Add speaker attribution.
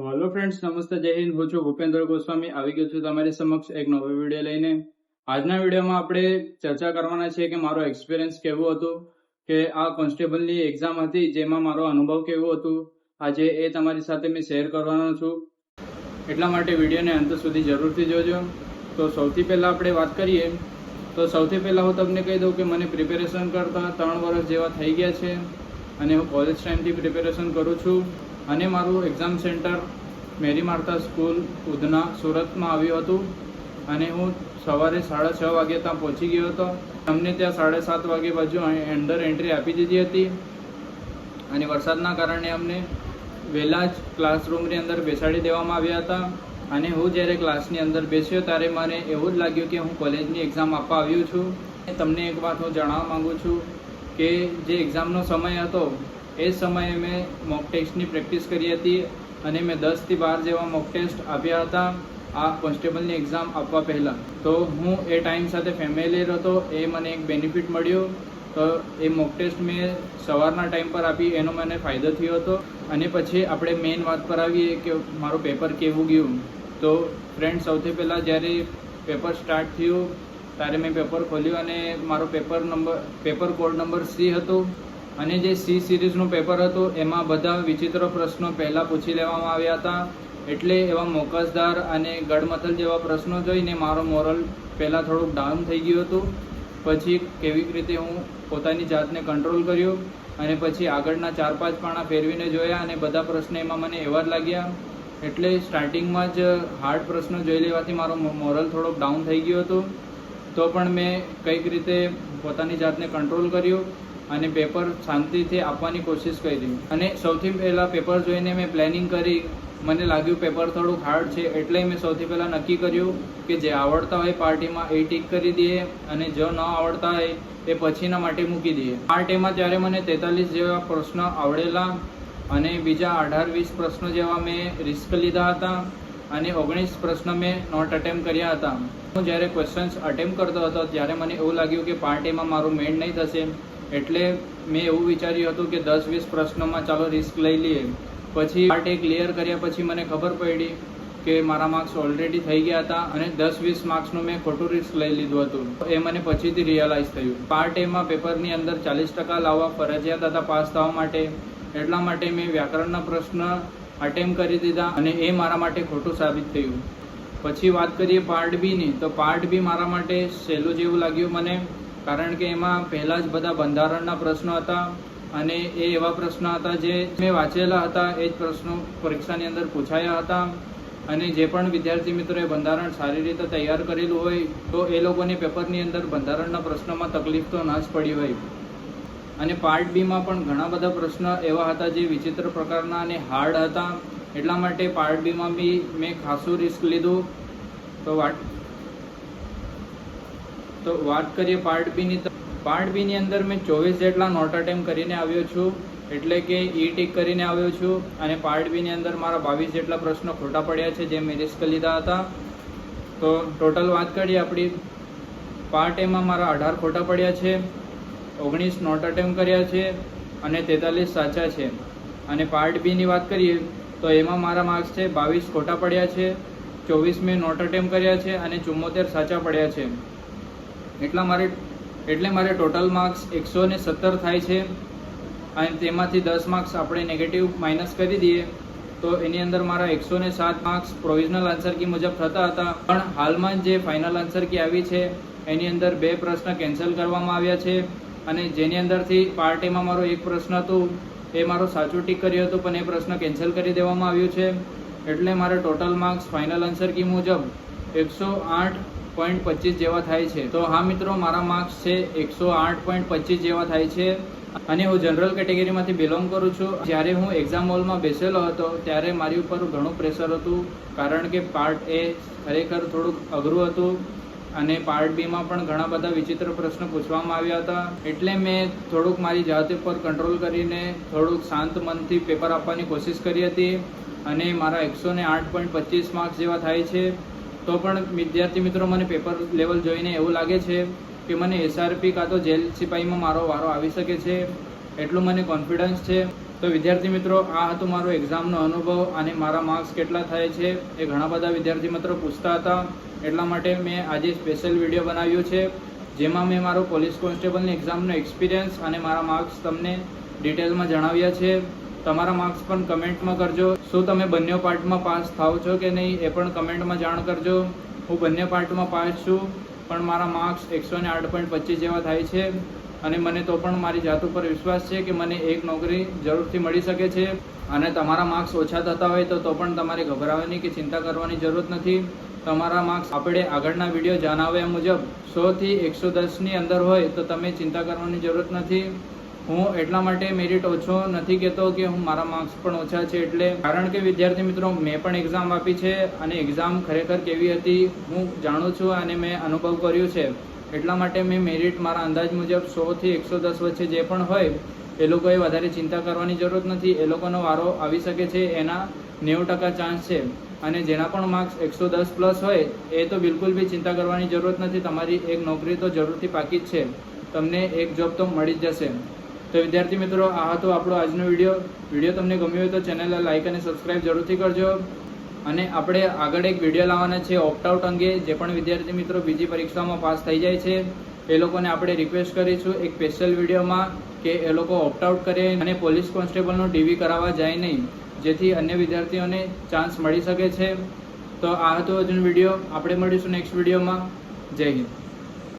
Speaker 1: તો hello friends નમસ્તે જય હિન્દ હું છું ભૂપેન્દ્ર ગોસ્વામી. આવી ગયો છું તમારી સમક્ષ એક નવો વીડિયો લઈને. આજના વિડીયોમાં આપણે ચર્ચા કરવાના છે કે મારો એક્સપિરિયન્સ કેવો હતો, કે આ કોન્સ્ટેબલની એક્ઝામ હતી, જેમાં મારો અનુભવ કેવો હતો. આજે એ તમારી સાથે મેં શેર કરવાનો છું. એટલા માટે વિડીયોને અંત સુધી જરૂરથી જોજો. તો સૌથી પહેલાં આપણે વાત કરીએ. તો સૌથી પહેલાં હું તમને કહી દઉં કે મને પ્રિપેરેશન કરતાં ત્રણ વર્ષ જેવા થઈ ગયા છે અને હું કોલેજ ટાઈમથી પ્રિપેરેશન કરું છું. અને મારું exam centre Mary Martha school Udhna સુરતમાં આવ્યું હતું અને હું સવારે સાડા છ વાગે ત્યાં પહોંચી ગયો હતો. અમને ત્યાં સાડા સાત વાગે બાજુ અંડર એન્ટ્રી આપી દીધી હતી અને વરસાદના કારણે અમને વહેલા જ ક્લાસરૂમની અંદર બેસાડી દેવામાં આવ્યા હતા અને હું જ્યારે ક્લાસની અંદર બેસ્યો ત્યારે મને એવું જ લાગ્યું કે હું કોલેજની એક્ઝામ આપવા આવ્યો છું. તમને એક વાત હું જણાવવા માગું છું કે જે એક્ઝામનો સમય હતો એ સમયે મેં મોક ટેસ્ટની પ્રેક્ટિસ કરી હતી અને મેં દસથી બાર જેવા મોક ટેસ્ટ આપ્યા હતા આ કોન્સ્ટેબલની એક્ઝામ આપવા પહેલાં. તો હું એ ટાઈમ સાથે ફેમિલિયર હતો, એ મને એક બેનિફિટ મળ્યો. તો એ મોક ટેસ્ટ મેં સવારના ટાઈમ પર આપી, એનો મને ફાયદો થયો હતો. અને પછી આપણે મેઇન વાત પર આવીએ કે મારું પેપર કેવું ગયું. તો ફ્રેન્ડ સૌથી પહેલાં જ્યારે પેપર સ્ટાર્ટ થયું, ત્યારે મેં પેપર ખોલ્યું અને મારો paper number paper code number C હતો. અને જે સી સિરીઝનું પેપર હતું, એમાં બધા વિચિત્ર પ્રશ્નો પહેલાં પૂછી લેવામાં આવ્યા હતા. એટલે એવા મોકસદાર અને ગડમથલ જેવા પ્રશ્નો જોઈને મારો મોરલ પહેલાં થોડુંક ડાઉન થઈ ગયું હતું. પછી કેવી રીતે હું પોતાની જાતને કંટ્રોલ કર્યો અને પછી આગળના ચાર પાંચ પાણા ફેરવીને જોયા અને બધા પ્રશ્નો એમાં મને એવા જ લાગ્યા. એટલે સ્ટાર્ટિંગમાં જ હાર્ડ પ્રશ્નો જોઈ લેવાથી મારો મોરલ થોડોક ડાઉન થઈ ગયો હતો. તો પણ મેં કંઈક રીતે પોતાની જાતને કંટ્રોલ કર્યું. અને પેપર શાંતિથી આપવાની કોશિશ કરી. અને સૌથી પહેલાં પેપર જોઈને મેં પ્લેનિંગ કરી. મને લાગ્યું પેપર થોડુંક હાર્ડ છે, એટલે મેં સૌથી પહેલાં નક્કી કર્યું કે જે આવડતા હોય પાર્ટીમાં એ ટીક કરી દઈએ અને જો ન આવડતા હોય એ પછીના માટે મૂકી દઈએ. પાર્ટ એમાં ત્યારે મને તેતાલીસ જેવા પ્રશ્નો આવડેલા અને બીજા અઢાર વીસ પ્રશ્નો જેવા મેં રિસ્ક લીધા હતા અને ઓગણીસ પ્રશ્ન મેં નોટ અટેમ્પ કર્યા હતા. હું જ્યારે ક્વેશ્ચન્સ અટેમ્પ કરતો હતો, ત્યારે મને એવું લાગ્યું કે પાર્ટ એમાં મારું મેન નહીં થશે. એટલે મેં એવું વિચાર્યું હતું કે દસ વીસ પ્રશ્નોમાં ચાલો રિસ્ક લઈ લઈએ. પછી પાર્ટ એ ક્લિયર કર્યા પછી મને ખબર પડી કે મારા માર્ક્સ ઓલરેડી થઈ ગયા હતા અને દસ વીસ માર્ક્સનું મેં ખોટું રિસ્ક લઈ લીધું હતું. એ મને પછીથી રિયલાઇઝ થયું. પાર્ટ એમાં પેપરની અંદર ચાલીસ ટકા લાવવા ફરજિયાત હતા પાસ થવા માટે. એટલા માટે મેં વ્યાકરણના પ્રશ્ન અટેમ્પ કરી દીધા અને એ મારા માટે ખોટું સાબિત થયું. પછી વાત કરીએ પાર્ટ બીની તો પાર્ટ બી મારા માટે સહેલું જેવું લાગ્યું મને. કારણ કે એમાં પહેલાં જ બધા બંધારણના પ્રશ્નો હતા અને એ એવા પ્રશ્નો હતા જે મેં વાંચેલા હતા, એ જ પ્રશ્નો પરીક્ષાની અંદર પૂછાયા હતા. અને જે પણ વિદ્યાર્થી મિત્રોએ બંધારણ સારી રીતે તૈયાર કરેલું હોય, તો એ લોકોને પેપરની અંદર બંધારણના પ્રશ્નોમાં તકલીફ તો ના જ પડી હોય. અને પાર્ટ બીમાં પણ ઘણા બધા પ્રશ્ન એવા હતા જે વિચિત્ર પ્રકારના અને હાર્ડ હતા. એટલા માટે પાર્ટ બીમાં બી મેં ખાસું રિસ્ક લીધું. તો વાત તો વાત કરીએ પાર્ટ બીની પાર્ટ બીની અંદર મેં ચોવીસ જેટલા નોટ અટેમ્પ કરીને આવ્યો છું, એટલે કે ઈ ટીક કરીને આવ્યો છું, અને પાર્ટ બીની અંદર મારા બાવીસ જેટલા પ્રશ્નો ખોટા પડ્યા છે જે મેં રિસ્ક લીધા હતા. તો ટોટલ વાત કરીએ આપણી. પાર્ટ એમાં મારા અઢાર ખોટા પડ્યા છે, ઓગણીસ નોટ અટેમ્પ કર્યા છે, અને તેતાલીસ સાચા છે. અને પાર્ટ બીની વાત કરીએ, તો એમાં મારા માર્ક્સ છે બાવીસ ખોટા પડ્યા છે, ચોવીસ મેં નોટ અટેમ્પ કર્યા છે, અને ચુમ્મોતેર સાચા પડ્યા છે. એટલા મારે એટલે મારે ટોટલ માર્ક્સ એકસો ને સત્તર થાય છે. અને તેમાંથી દસ માર્ક્સ આપણે નેગેટિવ માઇનસ કરી દઈએ. તો એની અંદર મારા એકસો ને સાત માર્ક્સ પ્રોવિઝનલ આન્સર કી મુજબ થતા હતા. પણ હાલમાં જે ફાઇનલ આન્સર કી આવી છે, એની અંદર બે પ્રશ્ન કેન્સલ કરવામાં આવ્યા છે. અને જેની અંદરથી પાર્ટ એમાં મારો એક પ્રશ્ન હતો, એ મારો સાચું ટીક કર્યું હતું, પણ એ પ્રશ્ન કેન્સલ કરી દેવામાં આવ્યું છે. એટલે મારે total marks final answer key મુજબ એકસો આઠ પોઈન્ટ પચીસ જેવા થાય છે. તો હા મિત્રો, મારા માર્ક્સ છે એકસો આઠ પોઈન્ટ પચીસ જેવા થાય છે. અને હું જનરલ કેટેગરીમાંથી બિલોંગ કરું છું. જ્યારે હું એક્ઝામ હોલમાં બેસેલો હતો, ત્યારે મારી ઉપર ઘણું પ્રેશર હતું, કારણ કે પાર્ટ એ ખરેખર થોડુંક અઘરું હતું અને પાર્ટ બીમાં પણ ઘણા બધા વિચિત્ર પ્રશ્નો પૂછવામાં આવ્યા હતા. એટલે મેં થોડુંક મારી જાતે ઉપર કંટ્રોલ કરીને થોડુંક શાંત મનથી પેપર આપવાની કોશિશ કરી હતી. અને મારા એકસો ને આઠ પોઈન્ટ પચીસ માર્ક્સ જેવા થાય છે. તો પણ વિદ્યાર્થી મિત્રો મને પેપર લેવલ જોઈને એવું લાગે છે કે મને એસઆરપી કાં તો જેલ સિપાહીમાં મારો વારો આવી શકે છે, એટલું મને કોન્ફિડન્સ છે. તો વિદ્યાર્થી મિત્રો, આ હતો મારો એક્ઝામનો અનુભવ અને મારા માર્ક્સ કેટલા થાય છે એ ઘણા બધા વિદ્યાર્થી મિત્રો પૂછતા હતા. એટલા માટે મેં આજે સ્પેશિયલ વીડિયો બનાવ્યો છે, જેમાં મેં મારો પોલીસ કોન્સ્ટેબલની એક્ઝામનો એક્સપિરિયન્સ અને મારા માર્ક્સ તમને ડિટેલમાં જણાવ્યા છે. તમારા માર્ક્સ પણ કમેન્ટમાં કરજો. શું તમે બંને પાર્ટમાં પાસ થાવ છો કે નહીં એ પણ કમેન્ટમાં જાણ કરજો. હું બંને પાર્ટમાં પાસ છું, પણ મારા માર્ક્સ એકસો ને આઠ પોઈન્ટ પચીસ જેવા થાય છે અને મને તો પણ મારી જાત ઉપર વિશ્વાસ છે કે મને એક નોકરી જરૂરથી મળી શકે છે અને તમારા માર્ક્સ ઓછા થતા હોય તો તો પણ તમારે ગભરાવાની કે ચિંતા કરવાની જરૂરત નથી. તમારા માર્ક્સ આપણે આગળના વીડિયો જણાવ્યા મુજબ સોથી એકસો દસની અંદર હોય તો તમે ચિંતા કરવાની જરૂરત નથી. હું એટલા માટે મેરિટ ઓછો નથી કહેતો કે હું મારા માર્ક્સ પણ ઓછા છે એટલે કારણ કે વિદ્યાર્થી મિત્રો, મેં પણ એક્ઝામ આપી છે અને એક્ઝામ ખરેખર કેવી હતી હું જાણું છું અને મેં અનુભવ કર્યું છે. એટલા માટે મેં મેરિટ મારા અંદાજ મુજબ સોથી એકસો દસ વચ્ચે જે પણ હોય, એ લોકોએ વધારે ચિંતા કરવાની જરૂરત નથી. એ લોકોનો વારો આવી શકે છે, એના નેવું ટકા ચાન્સ છે. અને જેના પણ માર્ક્સ એકસો દસ પ્લસ હોય, એ તો બિલકુલ બી ચિંતા કરવાની જરૂરત નથી. તમારી એક નોકરી તો જરૂરથી પાકી જ છે. તમને એક જોબ તો મળી જ જશે. તો વિદ્યાર્થી મિત્રો, આ હતો આપણો આજનો વીડિયો. વીડિયો તમને ગમ્યો હોય તો ચેનલને લાઇક અને સબસ્ક્રાઇબ જરૂરથી કરજો. અને આપણે આગળ એક વીડિયો લાવવાના છે ઓપ્ટ આઉટ અંગે, જે પણ વિદ્યાર્થી મિત્રો બીજી પરીક્ષામાં પાસ થઈ જાય છે. એ લોકોને આપણે રિક્વેસ્ટ કરીશું એક સ્પેશિયલ વિડીયોમાં કે એ લોકો ઓપ્ટ આઉટ કરે અને પોલીસ કોન્સ્ટેબલનું ડીવી કરાવવા જાય નહીં, જેથી અન્ય વિદ્યાર્થીઓને ચાન્સ મળી શકે છે. તો આ હતો આજનો વીડિયો. આપણે મળીશું નેક્સ્ટ વિડીયોમાં. જય હિન્દ.